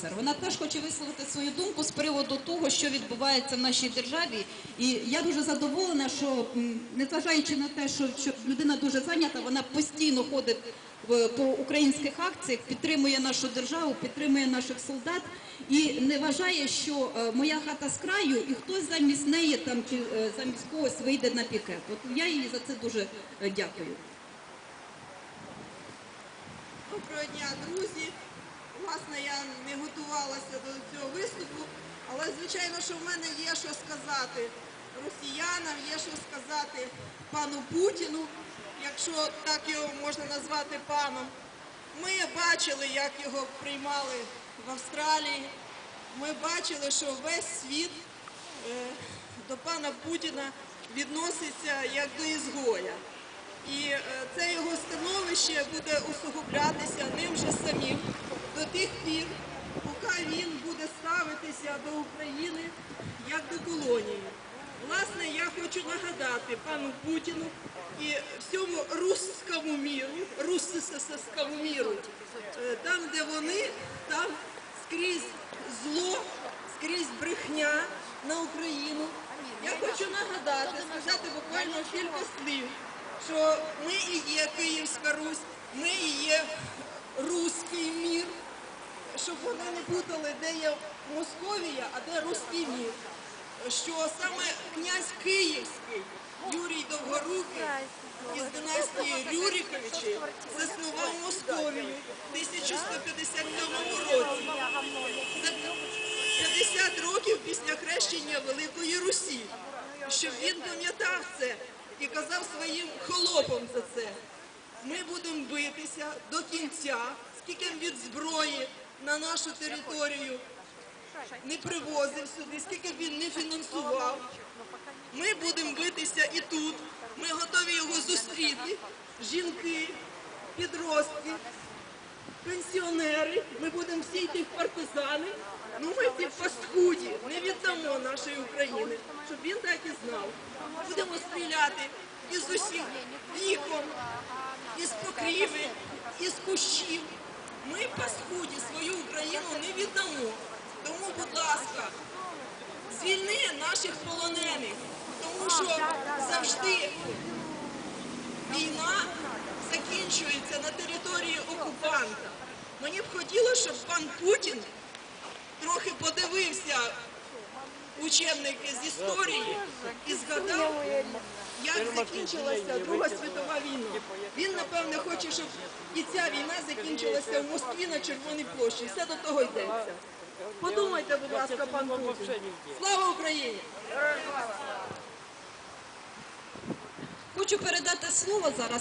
продюсер. Вона теж хоче висловити свою думку з приводу того, що відбувається в нашій державі. І я дуже задоволена, що незважаючи на те, що, людина дуже зайнята, вона постійно ходить по українських акціях, підтримує нашу державу, підтримує наших солдат і не вважає, що е, моя хата з краю, і хтось замість неї там чи е, замість когось вийде на пікет. От я їй за це дуже е, дякую. Доброго дня, друзі. Власне, я не готувалася до цього виступу, але звичайно, що в мене є що сказати росіянам, є що сказати пану Путіну, якщо так його можна назвати паном. Ми бачили, як його приймали в Австралії. Ми бачили, що весь світ е, до пана Путіна відноситься як до ізгоя. І е, це його становище буде усугублятися ним же самим до тих пір, поки він буде ставитися до України як до колонії. Власне, я хочу нагадати пану Путіну і всьому русскому міру, русско міру, е, там, де вони, там скрізь зло, скрізь брехня на Україну. Я хочу нагадати, сказати буквально кілька слів, що ми і є Київська Русь, ми і є руський мір, щоб вони не путали, де є Московія, а де руський. Що саме князь Київський Юрій Довгорукий із династії Рюриковичів заснував Московію в 1157 році. За 50 років після хрещення Великої Русі, щоб він пам'ятав це і казав своїм холопам за це. Ми будемо битися до кінця, скільки від зброї на нашу територію не привозив сюди, скільки він не фінансував. Ми будемо битися і тут. Ми готові його зустріти. Жінки, підростки, пенсіонери. Ми будемо всі йти в партизани. Ну ми ці паскуді не віддамо нашої України, щоб він так і знав. Будемо стріляти із усіх вікон, із покріви, із кущів. Ми паскуді свою Україну не віддамо. Тому, будь ласка, звільни наших полонених, тому що завжди війна закінчується на території окупанта. Мені б хотілося, щоб пан Путін трохи подивився учебники з історії і згадав, закінчилася Друга світова війна. Він, напевне, хоче, щоб і ця війна закінчилася в Москві на Червоній площі. Все до того йдеться. Подумайте, будь ласка, пан Путін. Слава Україні! Хочу передати слово зараз.